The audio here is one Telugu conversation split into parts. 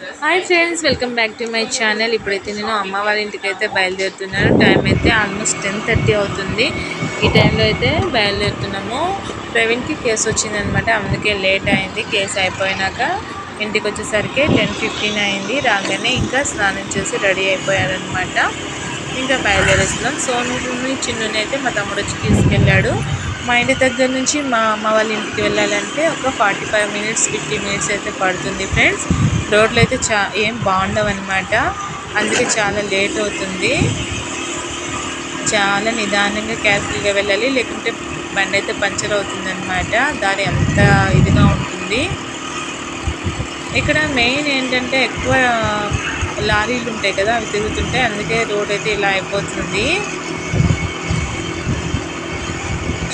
Hi friends welcome back to my channel ఇప్పుడైతే నేను అమ్మ వాళ్ళ ఇంటికి అయితే బయలుదేరుతున్నాను. టైం అయితే ఆల్మోస్ట్ టెన్ థర్టీ అవుతుంది. ఈ టైంలో అయితే బయలుదేరుతున్నాము. ప్రవీణ్కి కేసు వచ్చిందనమాట. అందుకే లేట్ అయింది. కేసు అయిపోయినాక ఇంటికి వచ్చేసరికి టెన్ ఫిఫ్టీన్ అయింది. రాగానే ఇంకా స్నానం చేసి రెడీ అయిపోయారనమాట. ఇంకా బయలుదేరేస్తున్నాం. సోను చిన్నుని అయితే మా తమ్ముడు వచ్చి తీసుకెళ్ళాడు. మా ఇంటి దగ్గర నుంచి మా అమ్మ వాళ్ళ ఇంటికి వెళ్ళాలంటే ఒక forty five minutes fifty minutes అయితే పడుతుంది ఫ్రెండ్స్. రోడ్లు అయితే చా ఏం బాగుండవు అనమాట అందుకే చాలా లేట్ అవుతుంది. చాలా నిదానంగా కేర్ఫుల్గా వెళ్ళాలి. లేకుంటే బండి అయితే పంచర్ అవుతుంది అనమాట దారి అంత ఇదిగా ఉంటుంది. ఇక్కడ మెయిన్ ఏంటంటే ఎక్కువ లారీలు ఉంటాయి కదా అవి తిరుగుతుంటాయి. అందుకే రోడ్ అయితే ఇలా అయిపోతుంది.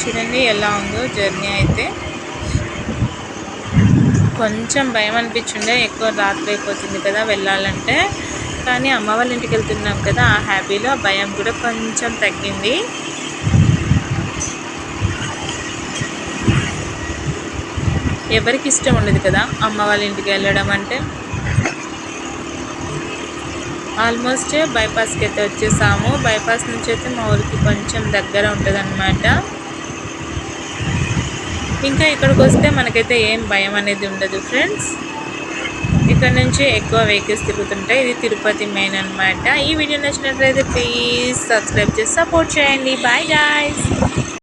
చూడండి ఎలా ఉందో జర్నీ అయితే. కొంచెం భయం అనిపించిండే ఎక్కువ రాత్రి అయిపోతుంది కదా వెళ్ళాలంటే. కానీ అమ్మ వాళ్ళ ఇంటికి వెళ్తున్నాం కదా ఆ హ్యాపీలో భయం కూడా కొంచెం తగ్గింది. ఎవరికి ఇష్టం ఉండదు కదా అమ్మ వాళ్ళ ఇంటికి వెళ్ళడం అంటే. ఆల్మోస్ట్ బైపాస్కి అయితే వచ్చేసాము. బైపాస్ నుంచి అయితే మా ఊరికి కొంచెం దగ్గర ఉంటుంది ఇంకా ఇక్కడికి వస్తే మనకైతే ఏం భయం అనేది ఉండదు ఫ్రెండ్స్. ఇక్కడ నుంచి ఎక్కువ వెహికల్స్ తిరుగుతుంటాయి. ఇది తిరుపతి మెయిన్ అనమాట ఈ వీడియో నచ్చినట్లయితే ప్లీజ్ సబ్స్క్రైబ్ చేసి సపోర్ట్ చేయండి. Bye guys.